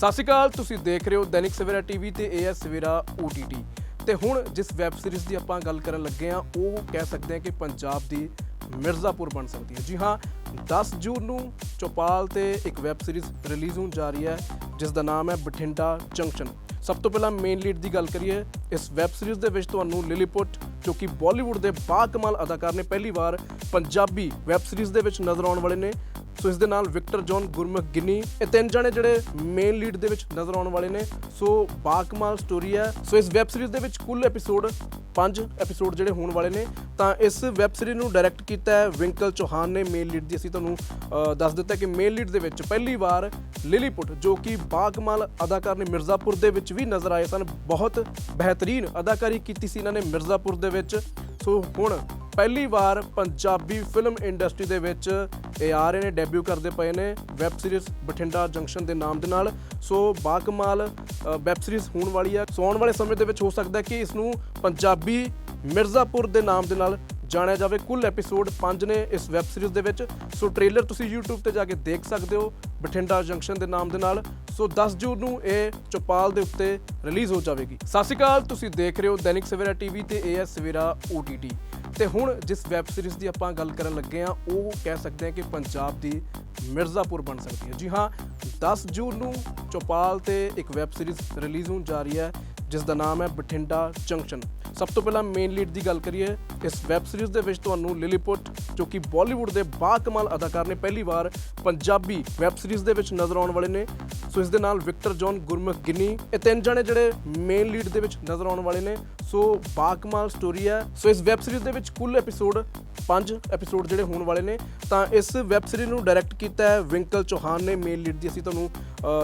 ਸਤਿ ਸ਼੍ਰੀ ਅਕਾਲ, ਤੁਸੀਂ ਦੇਖ ਰਹੇ ਹੋ ਦੈਨਿਕ ਸਵੇਰਾ ਟੀਵੀ ਤੇ ਇਹ ਹੈ ਸਵੇਰਾ OTT ਤੇ ਹੁਣ ਜਿਸ ਵੈਬ ਸੀਰੀਜ਼ ਦੀ ਆਪਾਂ ਗੱਲ ਕਰਨ ਲੱਗੇ ਆ ਉਹ ਕਹਿ ਸਕਦੇ ਹਾਂ ਕਿ ਪੰਜਾਬ ਦੀ ਮਿਰਜ਼ਾਪੁਰ ਬਣ ਸਕਦੀ ਹੈ। ਜੀ ਹਾਂ 10 ਜੂਨ ਨੂੰ ਚੌਪਾਲ ਤੇ ਇੱਕ ਵੈਬ ਸੀਰੀਜ਼ ਰਿਲੀਜ਼ ਹੋਣ ਜਾ ਰਹੀ ਹੈ, ਜਿਸ ਦਾ ਨਾਮ ਹੈ ਬਠਿੰਡਾ ਜੰਕਸ਼ਨ। ਸਭ ਤੋਂ ਪਹਿਲਾਂ ਮੇਨ ਲੀਡ ਦੀ ਗੱਲ ਕਰੀਏ, ਇਸ ਵੈਬ ਸੀਰੀਜ਼ ਦੇ ਵਿੱਚ ਤੁਹਾਨੂੰ ਲਿਲੀਪੁੱਟ ਜੋ ਕਿ ਬਾਲੀਵੁੱਡ ਦੇ ਬਾਕਮਾਲ ਅਦਾਕਾਰ ਨੇ ਪਹਿਲੀ ਵਾਰ ਪੰਜਾਬੀ ਵੈਬ ਸੀਰੀਜ਼ ਦੇ ਵਿੱਚ ਨਜ਼ਰ ਆਉਣ ਵਾਲੇ ਨੇ ਸੋ ਇਸ ਦੇ ਨਾਲ ਵਿਕਟਰ ਜੌਨ ਗੁਰਮੁਖ ਗਿਨੀ ਇਹ ਤਿੰਨ ਜਣੇ ਜਿਹੜੇ ਮੇਨ ਲੀਡ ਦੇ ਵਿੱਚ ਨਜ਼ਰ ਆਉਣ ਵਾਲੇ ਨੇ। ਸੋ ਬਾਕਮਾਲ ਸਟੋਰੀ ਹੈ। ਸੋ ਇਸ ਵੈਬ ਸੀਰੀਜ਼ ਦੇ ਵਿੱਚ ਕੁੱਲ ਐਪੀਸੋਡ 5 ਐਪੀਸੋਡ ਜਿਹੜੇ ਹੋਣ ਵਾਲੇ ਨੇ। ਤਾਂ ਇਸ ਵੈਬ ਸੀਰੀਜ਼ ਨੂੰ ਡਾਇਰੈਕਟ ਕੀਤਾ ਹੈ ਵਿੰਕਲ ਚੌਹਾਨ ਨੇ ਮੇਨ ਲੀਡ ਦੀ। ਅਸੀਂ ਤੁਹਾਨੂੰ ਦੱਸ ਦਿੱਤਾ ਕਿ ਮੇਨ ਲੀਡ ਦੇ ਵਿੱਚ ਪਹਿਲੀ ਵਾਰ ਲਿਲੀਪੁੱਟ ਜੋ ਕਿ ਬਾਕਮਾਲ ਅਦਾਕਾਰ ਨੇ ਮਿਰਜ਼ਾਪੁਰ ਦੇ ਵਿੱਚ ਵੀ ਨਜ਼ਰ ਆਏ ਸਨ। ਬਹੁਤ ਬਿਹਤਰੀਨ ਅਦਾਕਾਰੀ ਕੀਤੀ ਸੀ ਇਹਨਾਂ ਨੇ ਮਿਰਜ਼ਾਪੁਰ ਦੇ ਵਿੱਚ। ਸੋ ਹੁਣ ਪਹਿਲੀ ਵਾਰ ਪੰਜਾਬੀ ਫਿਲਮ ਇੰਡਸਟਰੀ ਦੇ ਵਿੱਚ ਇਹ ਆ ਰਹੇ ਨੇ ਡੈਬਿਊ ਕਰਦੇ ਪਏ ਨੇ ਵੈਬ ਸੀਰੀਜ਼ ਬਠਿੰਡਾ ਜੰਕਸ਼ਨ ਦੇ ਨਾਮ ਦੇ ਨਾਲ। ਸੋ ਬਾਕਮਾਲ ਅ, ਵੈਬ ਸੀਰੀਜ਼ ਹੋਣ ਵਾਲੀ ਹੈ ਸੋ ਆਉਣ ਵਾਲੇ ਸਮੇਂ ਦੇ ਵਿੱਚ ਹੋ ਸਕਦਾ ਕਿ ਇਸ ਨੂੰ ਪੰਜਾਬੀ ਮਿਰਜ਼ਾਪੁਰ ਦੇ ਨਾਮ ਦੇ ਨਾਲ ਜਾਣਿਆ ਜਾਵੇ। ਕੁੱਲ ਐਪੀਸੋਡ 5 ਨੇ ਇਸ ਵੈਬ ਸੀਰੀਜ਼ ਦੇ ਵਿੱਚ। ਸੋ ਟ੍ਰੇਲਰ ਤੁਸੀਂ YouTube ਤੇ ਜਾ ਕੇ ਦੇਖ ਸਕਦੇ ਹੋ ਬਠਿੰਡਾ ਜੰਕਸ਼ਨ ਦੇ ਨਾਮ ਦੇ ਨਾਲ। ਸੋ 10 ਜੂਨ ਨੂੰ ਇਹ ਚੌਪਾਲ ਦੇ ਉੱਤੇ ਰਿਲੀਜ਼ ਹੋ ਜਾਵੇਗੀ। ਸਤਿ ਸ਼੍ਰੀ ਅਕਾਲ ਤੁਸੀਂ ਦੇਖ ਰਹੇ ਹੋ ਦੈਨਿਕ ਸਵੇਰਾ ਟੀਵੀ ਤੇ ਇਹ ਹੈ ਸਵੇਰਾ OTT ਤੇ ਹੁਣ ਜਿਸ ਵੈਬ ਸੀਰੀਜ਼ ਦੀ ਆਪਾਂ ਗੱਲ ਕਰਨ ਲੱਗੇ ਆ ਉਹ ਕਹਿ ਸਕਦੇ ਹਾਂ ਕਿ ਪੰਜਾਬ ਦੀ ਮਿਰਜ਼ਾਪੁਰ ਬਣ ਸਕਦੀ ਹੈ। ਜੀ ਹਾਂ 10 ਜੂਨ ਨੂੰ ਚੌਪਾਲ ਤੇ ਇੱਕ ਵੈਬ ਸੀਰੀਜ਼ ਰਿਲੀਜ਼ ਹੋਣ ਜਾ ਰਹੀ ਹੈ, ਜਿਸ ਦਾ ਨਾਮ ਹੈ ਬਠਿੰਡਾ ਜੰਕਸ਼ਨ। ਸਭ ਤੋਂ ਪਹਿਲਾਂ ਮੇਨ ਲੀਡ ਦੀ ਗੱਲ ਕਰੀਏ, ਇਸ ਵੈਬ ਸੀਰੀਜ਼ ਦੇ ਵਿੱਚ ਤੁਹਾਨੂੰ ਲਿਲੀਪੁੱਟ ਜੋ ਕਿ ਬਾਲੀਵੁੱਡ ਦੇ ਬਾਕਮਾਲ ਅਦਾਕਾਰ ਨੇ ਪਹਿਲੀ ਵਾਰ ਪੰਜਾਬੀ ਵੈਬ ਸੀਰੀਜ਼ ਦੇ ਵਿੱਚ ਨਜ਼ਰ ਆਉਣ ਵਾਲੇ ਨੇ। ਸੋ ਇਸ ਦੇ ਨਾਲ ਵਿਕਟਰ ਜੌਨ ਗੁਰਮੁਖ ਗਿਨੀ ਇਹ ਤਿੰਨ ਜਣੇ ਜਿਹੜੇ ਮੇਨ ਲੀਡ ਦੇ ਵਿੱਚ ਨਜ਼ਰ ਆਉਣ ਵਾਲੇ ਨੇ। ਸੋ ਬਾਕਮਾਲ ਸਟੋਰੀ ਹੈ। ਸੋ ਇਸ ਵੈਬ ਸੀਰੀਜ਼ ਦੇ ਵਿੱਚ ਕੁੱਲ ਐਪੀਸੋਡ 5 ਐਪੀਸੋਡ ਜਿਹੜੇ ਹੋਣ ਵਾਲੇ ਨੇ। ਤਾਂ ਇਸ ਵੈਬ ਸੀਰੀਜ਼ ਨੂੰ ਡਾਇਰੈਕਟ ਕੀਤਾ ਹੈ ਵਿੰਕਲ ਚੌਹਾਨ ਨੇ। ਮੇਨ ਲੀਡ ਦੀ ਅਸੀਂ ਤੁਹਾਨੂੰ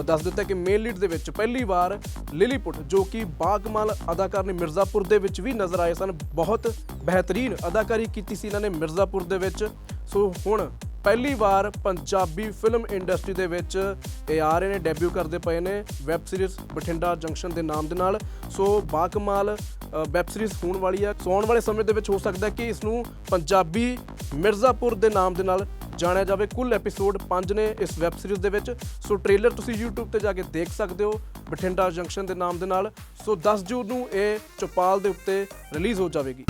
ਦੱਸ ਦਿੱਤਾ ਕਿ ਮੇਨ ਲੀਡ ਦੇ ਵਿੱਚ ਪਹਿਲੀ ਵਾਰ ਲਿਲੀਪੁੱਟ ਜੋ ਕਿ ਬਾਕਮਾਲ ਅਦਾਕਾਰ ਨੇ ਮਿਰਜ਼ਾਪੁਰ ਦੇ ਵਿੱਚ ਵੀ ਨਜ਼ਰ ਆਏ ਸਨ। ਬਹੁਤ ਬਿਹਤਰੀਨ ਅਦਾਕਾਰੀ ਕੀਤੀ ਸੀ ਇਹਨਾਂ ਨੇ ਮਿਰਜ਼ਾਪੁਰ ਦੇ ਵਿੱਚ। ਸੋ ਹੁਣ ਪਹਿਲੀ ਵਾਰ ਪੰਜਾਬੀ ਫਿਲਮ ਇੰਡਸਟਰੀ ਦੇ ਵਿੱਚ ਇਹ ਆ ਰਹੇ ਨੇ ਡੈਬਿਊ ਕਰਦੇ ਪਏ ਨੇ ਵੈਬ ਸੀਰੀਜ਼ ਬਠਿੰਡਾ ਜੰਕਸ਼ਨ ਦੇ ਨਾਮ ਦੇ ਨਾਲ। ਸੋ ਬਾਕਮਾਲ ਅ, ਵੈਬ ਸੀਰੀਜ਼ ਹੋਣ ਵਾਲੀ ਹੈ ਸੋ ਆਉਣ ਵਾਲੇ ਸਮੇਂ ਦੇ ਵਿੱਚ ਹੋ ਸਕਦਾ ਕਿ ਇਸ ਨੂੰ ਪੰਜਾਬੀ ਮਿਰਜ਼ਾਪੁਰ ਦੇ ਨਾਮ ਦੇ ਨਾਲ ਜਾਣਿਆ ਜਾਵੇ, ਕੁੱਲ ਐਪੀਸੋਡ 5 ਨੇ ਇਸ ਵੈਬ ਸੀਰੀਜ਼ ਦੇ ਵਿੱਚ। ਸੋ ਟ੍ਰੇਲਰ ਤੁਸੀਂ YouTube ਤੇ ਜਾ ਕੇ ਦੇਖ ਸਕਦੇ ਹੋ, ਬਠਿੰਡਾ ਜੰਕਸ਼ਨ ਦੇ ਨਾਮ ਦੇ ਨਾਲ। ਸੋ 10 ਜੂਨ ਨੂੰ ਇਹ ਚੌਪਾਲ ਦੇ ਉੱਤੇ ਰਿਲੀਜ਼ ਹੋ ਜਾਵੇਗੀ।